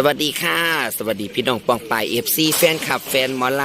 สวัสดีค่ะ สวัสดีพี่น้องปองปายเอฟซีแฟนคลับแฟนหมอล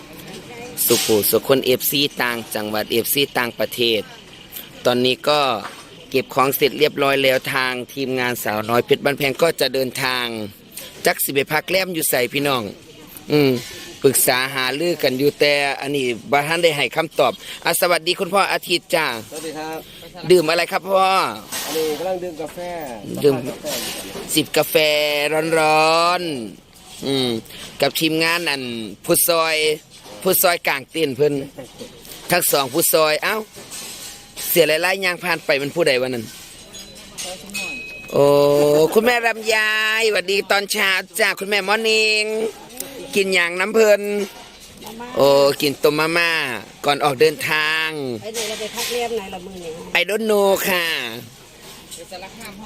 ำสุขุสุคนเอฟซีต่างจังหวัดเอฟซีต่างประเทศ ตอนนี้ก็เก็บของเสร็จเรียบร้อยแล้วทางทีมงานสาวน้อยเพชรบ้านแพงก็จะเดินทาง จักสิบพักแล้มอยู่ใส่พี่น้อง อืม ปรึกษาหาลือกันอยู่แต่อันนี้บ้านได้ให้คำตอบอะสวัสดีคุณพ่ออาทิตย์จ้าสวัสดีครับดื่มอะไรครับพ่ออันนี้กำลังดื่มกาแฟดื่มกาแฟอยู่กันสิบกาแฟร้อนๆอืมกับทีมงานนั่นผู้ซอยผู้ซอยกลางเตีนเพิ่นทั้งสองผู้ซอยเอ้าเสียหลายๆอย่างผ่านไปมันผู้ใดวันนั้นโอ้คุณแม่รำยายสวัสดีตอนเช้าจ้าคุณแม่มอนิง กินอย่างน้ำเพิ่นโอ้กินต้มมาม่าก่อนออกเดินทางไปดูเราไปพักเรียมไหนละมือเนี่ยไอดอนโนค่ะ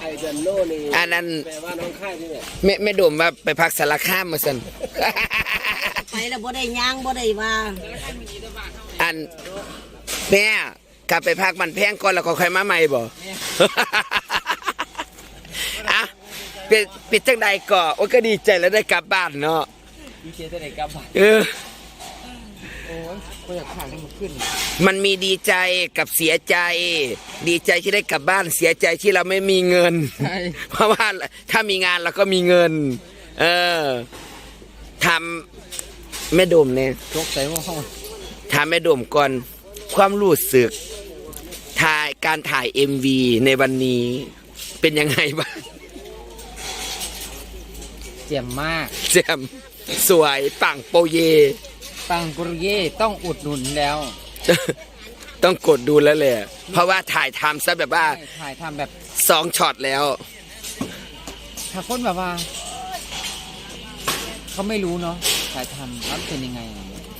ไอเดนโน่นี่อันนั้นแปลว่าน้องค่ายนี่แหละแม่แม่โดมว่าไปพักสารคามมาสันไปแล้วบ่ได้ย่างบ่ได้ว่าอันแม่กลับไปพักมันแพงก่อนแล้วก็ค่อยมาใหม่บ่อะเป็นเป็นจังใดก่อโอ้ยก็ดีใจแล้วได้กลับบ้านเนาะ ดีเจตัวไหนกลับบ้านเออ โอ้ยก็อยากผ่านให้มันขึ้นมันมีดีใจกับเสียใจ ดีใจที่ได้กลับบ้านเสียใจที่เราไม่มีเงิน ใช่เพราะว่าถ้ามีงานเราก็มีเงิน เออทำแม่โดมเนี่ยตกใส่หัวห้องถามแม่โดมก่อน ความรู้สึกถ่ายการถ่าย MV ในวันนี้ เป็นยังไงบ้างเจ็มมาก แจม สวยปังโปเย ปังกุรเย่ต้องอุดหนุนแล้ว ต้องกดดูแล้วแหละเพราะว่าถ่ายทำซะแบบว่าถ่ายทำแบบสองช็อตแล้ว ถ้าคนแบบว่า เขาไม่รู้เนาะถ่ายทำแล้วเป็นยังไง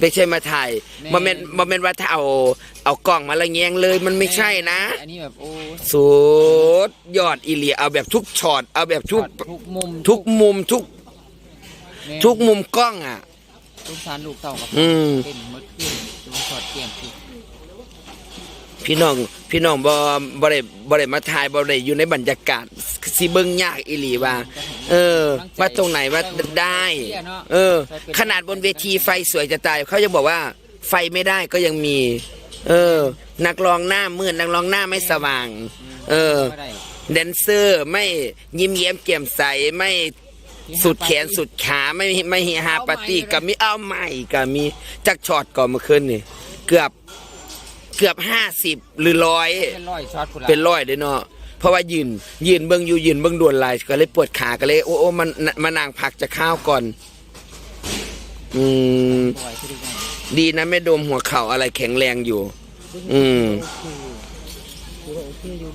ไม่ใช่มาถ่ายแม่โมเมนต์โมเมนต์ว่าถ้าเอาเอากล้องมาละแยงเลยมันไม่ใช่นะ อันนี้แบบโอ้สุดยอดอีเลียเอาแบบทุกช็อตเอาแบบทุกทุกมุมทุกมุมทุกแม่ ทุกมุมกล้องอะทุกสารลูกเต่ากับอืมเป็นเมื่อคืนดูสอดเกี่ยมคือพี่น้องพี่น้องบ่บ่ได้บ่ได้มาถ่ายบ่ได้อยู่ในบรรยากาศสิเบิ่งยากอีหลีว่า เออว่าตรงไหนว่าได้ เออ ขนาดบนเวทีไฟสวยจะตายเขายังบอกว่า ไฟไม่ได้ก็ยังมี เออ นักร้องหน้ามืดนักร้องหน้าไม่สว่าง เออก็ได้แดนเซอร์ไม่ยิ้มแย้มแจ่มใสไม่ สุดแขนสุดขาไม่ไม่เฮฮาปาร์ตี้ก็มีเอาใหม่ก็มีจักช็อตก่อนเมื่อคืนนี่ เกือบเกือบห้าสิบหรือร้อยเป็นร้อยช็อตคุณละเป็นร้อยเลยเนาะเพราะว่ายืนยืนเบิ่งอยู่ยืนเบิ่งดวนลายก็เลยปวดขาก็เลยโอ้โอ้มันมานางพักจะข้าวก่อน อืมบ่อยที่ดูได้ดีนะไม่โดมหัวเข่าอะไรแข็งแรงอยู่ อืมโอเคอยู่โอเคอยู่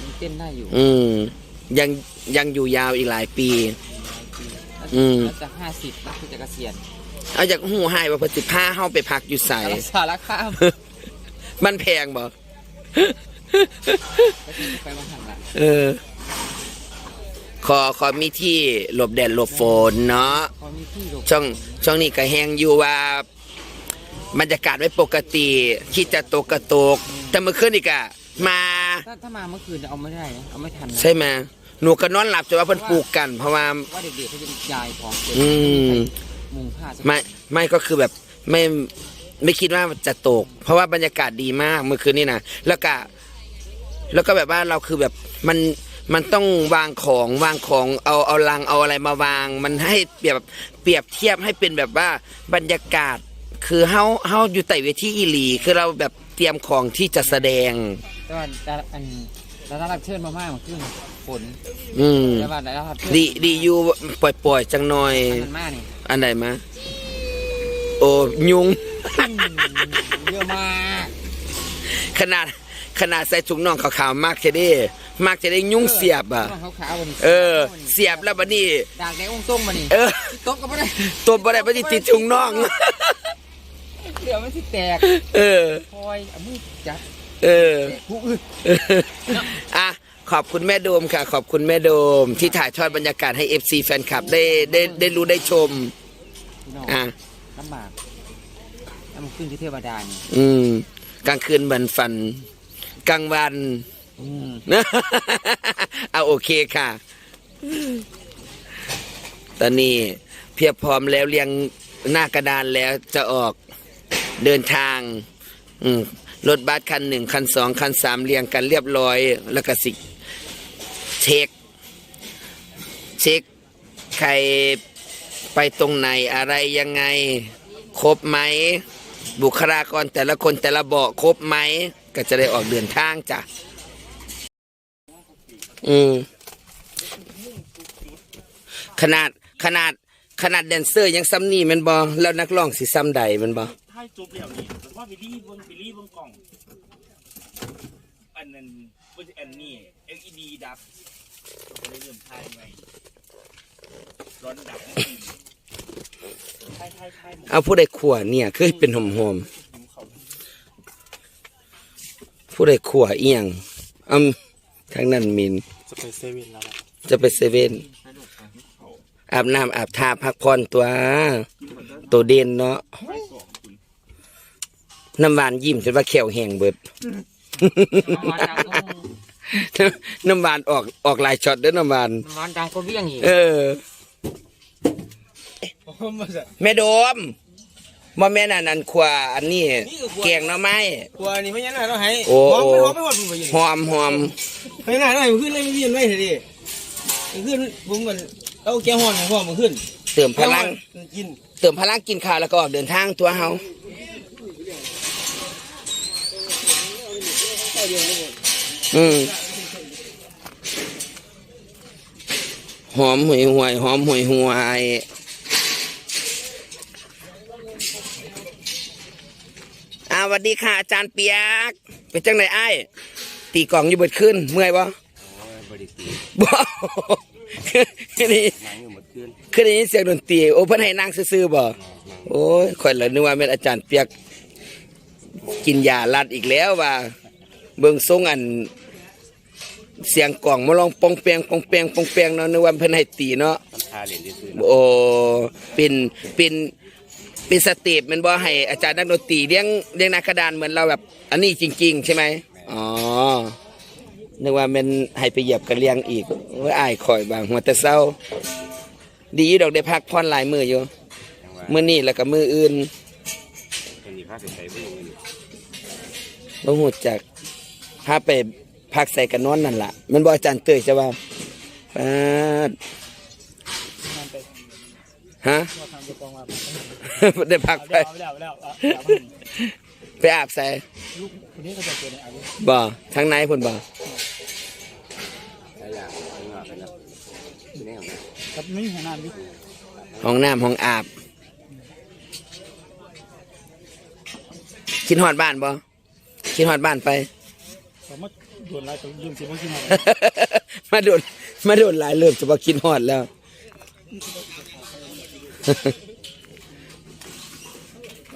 มันเต้นได้อยู่ อืมยังยังอยู่ยาวอีกหลายปี อืมแล้วจะห้าสิบแล้วคือจะเกษียณเอาจากหูหายว่าเพนสิผ้าเฮาไปพักอยู่ใสสารคามมันแพงบ่แล้วที่จะไปมาหันละเออ ขอขอมีที่หลบแดดหลบฝนเนาะ พอมีที่หลบช่องช่องนี้ก็แห้งอยู่ว่าบรรยากาศไม่ปกติที่จะตกกระตก แต่เมื่อคืนนี่ก็มา ถ้าถ้ามาเมื่อคืนเนี่ยเอาไม่ได้นะเอาไม่ทันนะใช่ไหม หนูก็นอนหลับจนว่าเพิ่นปลูกกัน เพราะว่า ว่าเด็กๆเขาจะยายของเก็บอืม มุงผ้าสักไม่ไม่ก็คือแบบไม่ไม่คิดว่าจะตก เพราะว่าบรรยากาศดีมากเมื่อคืนนี่นะแล้วก็แล้วก็แบบว่าเราคือแบบมันมันต้องวางของวางของเอาเอาลังเอาอะไรมาวาง มันให้เปรียบเปรียบเทียบให้เป็นแบบว่าบรรยากาศคือเฮาเฮาอยู่ใต้เวทีอีหลี คือเราแบบเตรียมของที่จะแสดง แต่ว่าดาราอัน ดารารับเชิญมามากเมื่อคืนฝนอืมแต่ว่าดารารับเชิญดีดีอยู่ปล่อยๆจังหน่อย มันมากนี่อันไหนมาโอ้ยุง เยอะมากขนาดขนาดใส่ถุงน่องขาวๆมากจะได้มากจะได้ยุ่งเสียบอะต้องขาวๆวันนี้เออ เสียบแล้วบัดนี้ ดากในองค์ต้งมานี่เออโต๊ะก็ไม่ได้ตัวบ่ได้บัดนี้ติดถุงน่อง เดี๋ยวมันสิแตกเออ คอยเอามือจับ เออผู้อื่นอะขอบคุณแม่โดมค่ะ ขอบคุณแม่โดม ที่ถ่ายทอดบรรยากาศให้ FC แฟนคลับได้ได้ได้รู้ได้ชม พี่น้องอะ ลำบากแล้วมันขึ้นที่เทวดานี่อืม กลางคืนเหมือนฝัน กลางวัน อืมเอาโอเคค่ะอนนี้เพียบพร้อมแล้วเรียงหน้ากระดานแล้วจะออกเดินทาง อืม รถบัสคันหนึ่งคันสองคันสามเรียงกันเรียบร้อย แล้วก็สิเช็ค เช็คใครไปตรงไหนอะไรยังไง ครบไหม บุคลากรแต่ละคนแต่ละเบาะครบไหม ก็จะได้ออกเดินทางจ้ะ อืม ขนาดขนาดขนาดแดนเซอร์ยังซ้ำนี่มันบอแล้วนักร้องสิซ้ำใดมันบอ ถ้าจบแล้วนี่ผมว่าบิลลี่เบิ้งบิลลี่เบิ้งกล่อง อันนั้นเบิ้งอันนี้ LED ดับก็เลยเริ่มทายไงร้อนดับทายทายทายหมดเอาผู้ใดขวเนี่ยคือเป็นหอมหอมหิวเขาๆผู้ใดขวเอียงอืมทางนั้นมินจะไปเซเว่นแล้วล่ะจะไปเซเว่นอาบน้ำอาบท่าพักผ่อนตัว ตัวเด่นเนาะ น้ำหวานยิ้มจนว่าแขวแห้งเบิดน้ำหวานออกออกหลายช็อตเด้อน้ำหวานหวานดังก็เบี้ยงอีกเออมาจะแม่โดมบ่แม่นอันนั้นขวาอันนี้แกงหน่อไม้กลัวนี่ไม่ยันหน่อยเราให้โอ้หอมโอ้ไม่หอมไม่หอมผมไปยินหอมหอมไม่หน่อยหน่อยมันขึ้นเลยไม่ยินไม่เห็นดิมันขึ้นผมกันเอาแก้วหอนของพ่อมันขึ้น เติมพลังกิน เติมพลังกินข้าวแล้วก็ออกเดินทางตัวเฮา อืมหอมหวยหวยหอมหวยหวยอาสวัสดีค่ะอาจารย์เปียก เป็นจังไหนไอ้ายตีกล่องอยู่เบิดขึ้น เมื่อยบ่บริตีบ่คือนี่หนังอยู่หมดขึ้นคือได้ยินเสียงดนตรีโอ้เพิ่นให้นั่งซื่อๆบ่โอ้ยข่อยละนึกว่าแม่นอาจารย์เปียก กินยาลัดอีกแล้วว่า เบิ่งทรงอัน เสียงกล่องมาลองปองแปงปองแปงปองแปงเนาะนึกว่าเพิ่นให้ตีเนาะทำทาเหรียญซื้อโอ้เป็นเป็นเป็นสเตปแมันบ่ให้อาจารย์นักดนตรีเลี้ยงเลี้ยงนักกระดานเหมือนเราแบบ อันนี้จริง ๆ ใช่ไหมอ๋อนึกว่าแมันให้ไปเหยียบกระเลียงอีกว่าอายข่อยบางหัวแต่เศร้า ดีอยู่ดอกได้พักผ่อนหลายมืออยู่มื้อนี้แล้วก็มืออื่นเป็นดีภาพใส่เบื้องเงินบ่ฮู้จักพาไป พักใส่กันนอนนั่นล่ะ มันบ่อาจารย์เตยใช่ป่ะปาดฮะทำจะกองมาได้พักไปไปอาบใส่บ่ทางไหนพุ่นบ่ห้องน้ำห้องอาบคิดฮอดบ้านบ่คิดฮอดบ้านไปผมมา โดนไล่ตัวยืมสิบ่กินอะไรมาโดนมาโดนหลายเริ่มจะบ่คิดฮอดแล้ว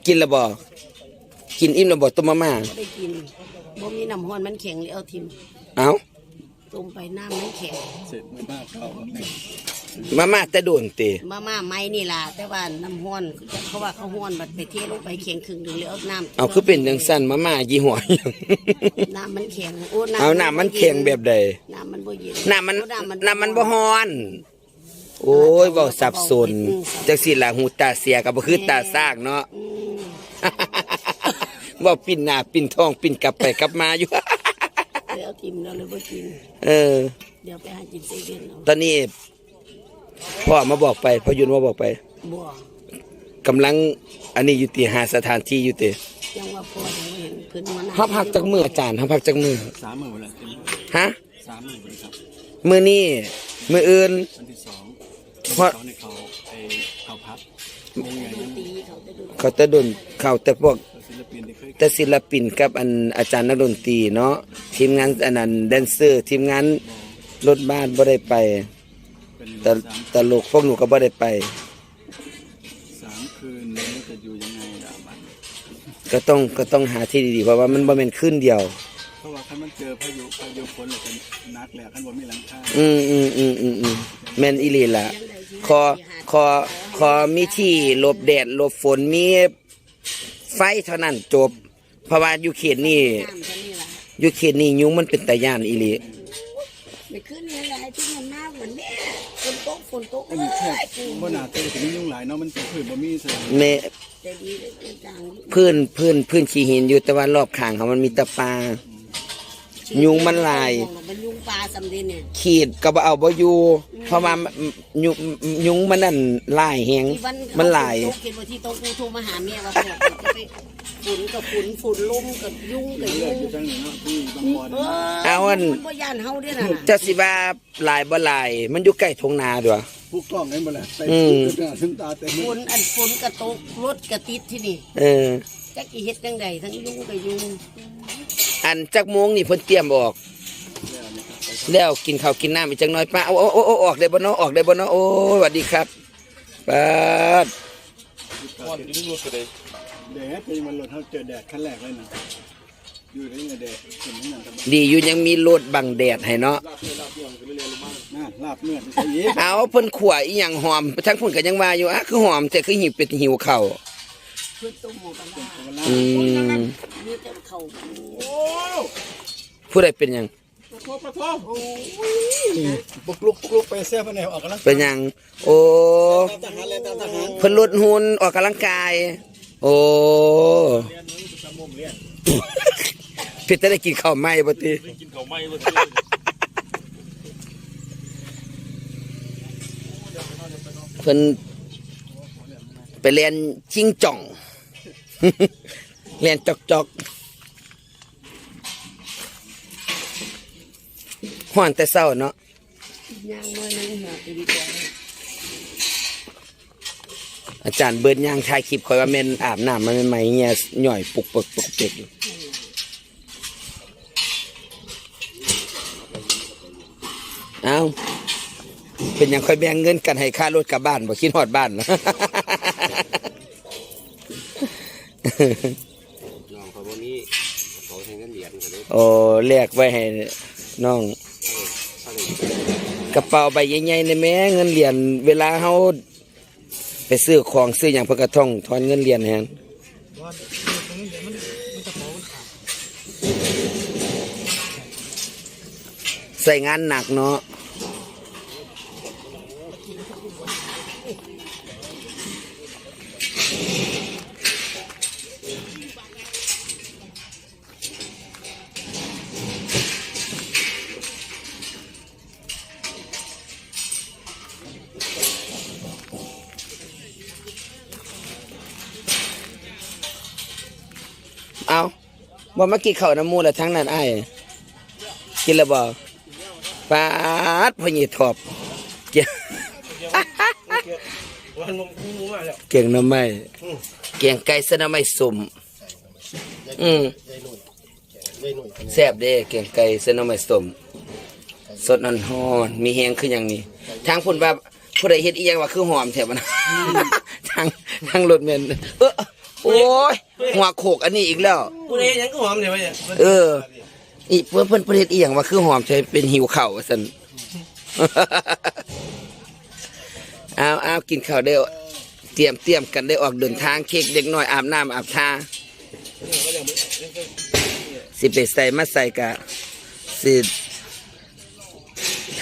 กินและบ่กินอิ่มและบ่ต้มมาม่าบ่ได้กินบ่มีน้ำห้อนมันแข็งเลยเอาทิมเอ้า ต้มไปน้ำมันแข็ง เสร็จไม่มากเขา มาม่าแต่โดนติมาม่าไม้นี่ล่ะแต่ว่าน้ำห้อนเขาว่าเขาห้อนบัดไปเทลงไปแข็งครึ่งหนึงแล้วเอาน้ำเอาคือเป็นจังซั่นมาม่ายี่ห้อหยัง น้ำมันแข็งโอ้เอาน้ำมันแข็งแบบใดน้ำมันบ่เย็นน้ำมันโอ้น้ำมันบ่ฮ้อน โอ้ยเว้าสับสนจังสิล่ะหูตาเสียก็บ่คือตาซากเนาะอืมเว่าปิ้นหน้าปิ้นท้องปิ้นกลับไปกลับมาอยู่ เลยเอาทิมแล้วเลยบ่กิน เออ เดี๋ยวไปหากินเซเว่นเอาตอนนี้ พ่อมาบอกไปพ่อยุนมาบอกไปบ่กำลังอันนี้อยู่ตีหาสถานที่อยู่ตียังว่าพ่อยังบ่เห็นเพิ่นมานั่งเฮาพักจักมืออาจารย์เฮาพักจักมือสามหมื่นเลยฮะสามหมื่นเลยครับมือนี้มืออื่นวันที่สองเพราะเขาในเขาไอเขาพับวงใหญ่ยังตีเขาจะดูเขาแต่ดนเขาแต่พวก ศิลปินที่เคยแต่ศิลปินกับอันอาจารย์นักดนตรีเนาะทีมงานอันนั้นแดนเซอร์ ทีมงานรถบ้านบ่ได้ไปเป็น แต่สามตลกพวกหนูก็บ่ได้ไป สามคืนนี้จะอยู่ยังไงอะมันก็ต้องก็ต้องหาที่ดีๆเพราะว่ามันบ่แม่นคืนเดียว เพราะว่าถ้ามันเจอพายุพายุฝนแล้วก็นักแหละขั้นบนมีหลังคาอืมอืมอืมอืมอืมแม่นอีหลีล่ะคอคอคอมีที่หลบแดดหลบฝนมีไฟเท่านั้นจบเพราะว่าอยู่เขตนี้ น้ำเท่านี้ล่ะ อยู่เขตนี้ยุงมันเป็นตาย่านอีหลี ไม่ขึ้นเลยอะไรที่มันมากเหมือนแม่ฝนตกฝนตกอันนี้แทบบ่น่าจะเป็นยุ่งหลายเนาะมันเป็นพืชบ่มีเสริแม่แต่ดีเลยเป็นจางพื้นพื้นพื้นขี้หินอยู่แต่ว่ารอบข้างเขามันมีแตะปลา ยุงมันหลาย มันยุงปลาสำเร็จเนี่ยขีดก็บ่เอาบ่อยู่เพราะว่ายุงยุงมันนั่นหลายแฮงที่วัมันหลายเขียนว่าที่โต๊ะกูโทรมาหาเมียว่าพ่อจะไปฝุ่นกับฝุ่นฝุ่นลมกับยุงกับเลืยุงอยู่จังนี้เนาะที่ เออเอาอันมันบ่ย่านเฮาเด้อน่ะนะจะสิว่าหลายบ่หลาย มันอยู่ใกล้ทงนาด้วยผู้กล้องเห็นบ่ล่ะใส่อืมชุดถึงตาเต็มฝนอันฝนกระตกรถกระติดที่นี่ เออจักกี่เฮ็ดจังใดทั้งยุงกับยุงอันจักโมงนี่เพิ่นเตรียมออก แล้วกินข้าวกินน้ำอีกจังน้อยป้าโอ้โอ้โอ้โอ้ออกได้บ่เนาะออกได้บ่เนาะโอ้สวัสดีครับป้าดแดดเป็นมันรถเฮาเจอแดดขั้นแรกเลยนะ อยู่ได้ไงแดดเห็นนั่นกันดีอยู่ยังมีรถบังแดดให้เนาะน่าลาบเนื้อใส่ยีเอาเพิ่นขั่วอีหยังหอมทั้งเพิ่นก็ยังว่าอยู่อะคือหอมแต่คือหิวเป็ดหิวข้าวเพื่อต้มหมูปลาร้าอืมมีแต่เข้าผู้ใดเป็นหยังบุกลุกบุกลุกไปแซ่บแนวออกกำลังเป็นหยังโอ้ทหารและทหารเพิ่นลดหุ่นออกกำลังกาย โอ้ เพิ่จะได้กินข้าวไหม้บ่ติกินเขาไม่เว้ยเพิ่นไปเรียนชิงจ่องเรียนจอกจอกฮ้อนแต่เช้าเนาะอาไปดีกว่าอาจารย์เบิร์นย่างถ่ายคลิปคอยว่าแม่นอาบน้ำมันใหม่เงี้ยหน่อยปุกปุกปกเปกอยู่ เอาเป็นยังค่อยแบ่งเงินกันให้ค่ารถกลับบ้านบ่คิดฮอดบ้านนะน้องเขาบ่มีเขาใช้เงินเหรียญก็เลยโอ้แลกไว้ให้น้องกระเป๋าใบใหญ่ๆในแม่เงินเหรียญเวลาเฮาไปซื้อของซื้ออย่างเพื่อกระท่องทอนเงินเหรียญแฮนใส่งานหนักเนาะ บ่มากินข้าวน้ำมูแล้วทั้งนั้นไอ้กินแล้วบ่ปาดพญีทอบเกี่ยวันมงคู่มาแล้วเก่งน้ำไม้เก่งไก่เสนำไม้สุ่มอืมแซ่บเด้เก่งไก่เสนำไม้สุ่มสดนอนฮอนมีแฮงคืออย่างนี้ทางพุ่นว่าผู้ใดเฮ็ดอีหยังว่าคือหอมแถบนะทางทางรถแม่นเออ โอ้ยหัวโขกอันนี้อีกแล้ว กูเลยยังก็หอมเดี๋ยวเนี่ยเออ อีเพื่อนเพื่อนประเทศอีหยังว่าคือหอมใช่เป็นหิวเข่าวว่าสันเอาเอากินข้าวเด้อเตรียมเตรียมกันได้ออกเดินทางเค้กเด็กน้อยอาบน้ำอาบท่าสิไปใส่มาใส่กะสิ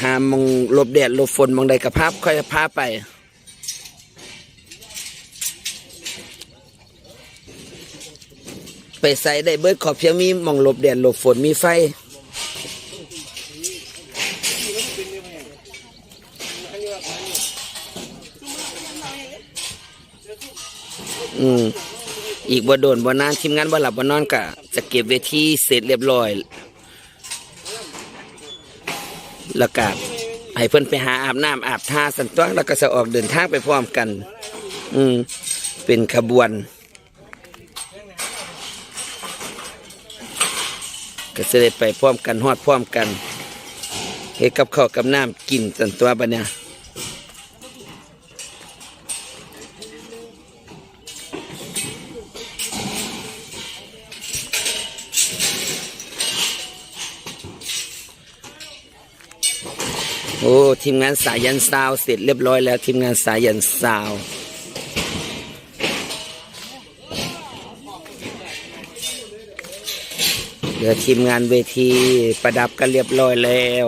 หามองหลบแดดหลบฝนมองใดกับภาพค่อยพาไป ไป ใส่ได้เบิดขอบเพียงมีหมองหลบแดดหลบฝนมีไฟ อืมอีกบ่โดนบ่นานทีมงานบ่หลับบ่นอนกะจะเก็บเวทีเสร็จเรียบร้อย แล้วก็ให้เพิ่นไปหาอาบน้ำอาบท่าสันตัวแล้วก็จะออกเดินทางไปพร้อมกัน อืมเป็นขบวน ก็จะได้ไปพร้อมกันฮอดพร้อมกันเฮ็ดกับข้าวกับน้ำกินสันตัวบัดเนี่ยโอ้ ทีมงานสายยันซาวเสร็จเรียบร้อยแล้ว ทีมงานสายันซาว เดี๋ยวทีมงานเวทีประดับกันเรียบร้อยแล้ว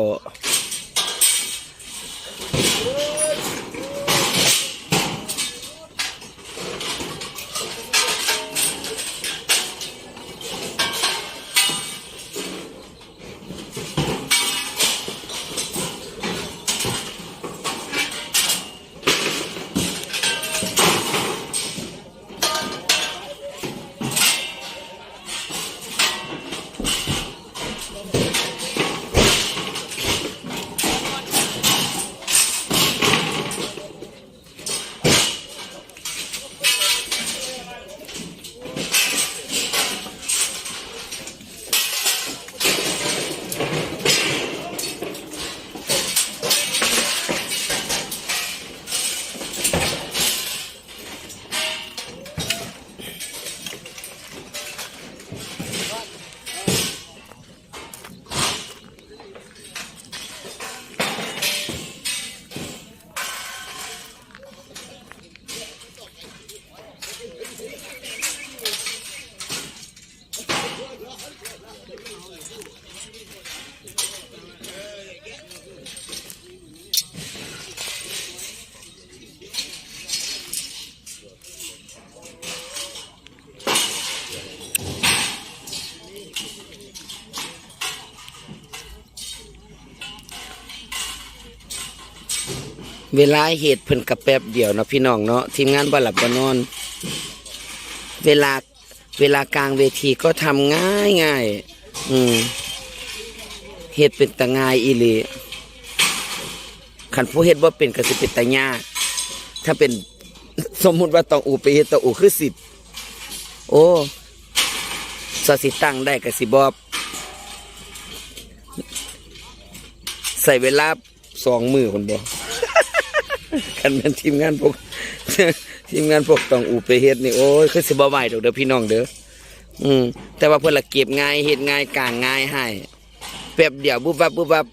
เวลาเหตุเพิ่นกระแป๊บเดียวเนาะพี่น้องเนาะทีมงานบ่หลับบ่นอน เวลาเวลากลางเวทีก็ทำง่ายง่ายอืมเหตุเป็นตะง่ายอีหลีขันผู้เฮ็ดบ่าเป็นก็สิเป็นตะยากถ้าเป็นสมมุติว่าต้องอูไปเฮ็ดต้องอูคือสิบโอ้สสิตั้งได้ก็สิบอบ ใส่เวลาสองมือคนบ่กั กันเป็นทีมงานพวกทีมงานพวกต้องอูไปเฮ็ดนี่โอ้ยคือสิบ่ไหวดอกเด้อพี่น้องเด้ออืมแต่ว่าเพิ่นละเก็บง่ายเฮ็ดง่ายกลางง่ายให้แป๊บเดียวบุบวับบุบวับ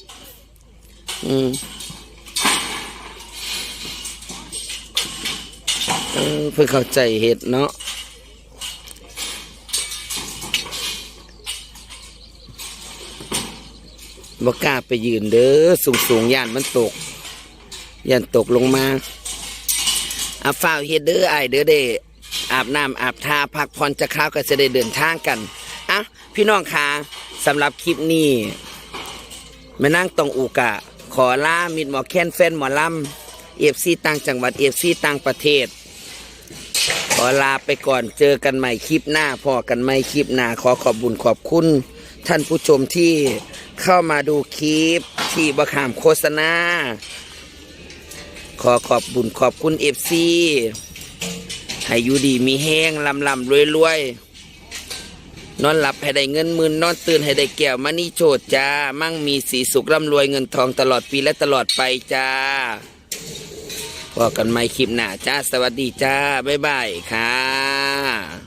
อืมเพิ่นเข้าใจเฮ็ดเนาะบ่กล้าไปยืนเด้อสูงสูงๆย่านมันตก ย่านตกลงมาอาฝ้าวเฮ็ดเด้อไอเด้อเด้อาบน้ำอาบทาพักผ่อนจะข้าวก็จะได้เดินทางกันอะพี่น้องคะสำหรับคลิปนี้ม่นั่งตองอูกะ ขอลามิดหมอแค้นแฟนหมอลำเอฟซีต่างจังหวัดเอฟซีต่างประเทศ ขอลาไปก่อนเจอกันใหม่คลิปหน้าพอกันใหม่คลิปหน้าขอขอบบุญขอบคุณ ท่านผู้ชมที่เข้ามาดูคลิปที่บะขามโฆษณา ขอขอบบุญขอบคุณเอฟซีให้อยู่ดีมีแห้งลำลำรวยรวยนอนหลับให้ได้เงินหมื่นนอนตื่นให้ได้แก้วมานี่โชดจ้า มั่งมีสีสุขร่ำรวยเงินทองตลอดปีและตลอดไปจ้าพอกันไม่คลิปหน้าจ้า สวัสดีจ้า บ๊ายบายค่ะ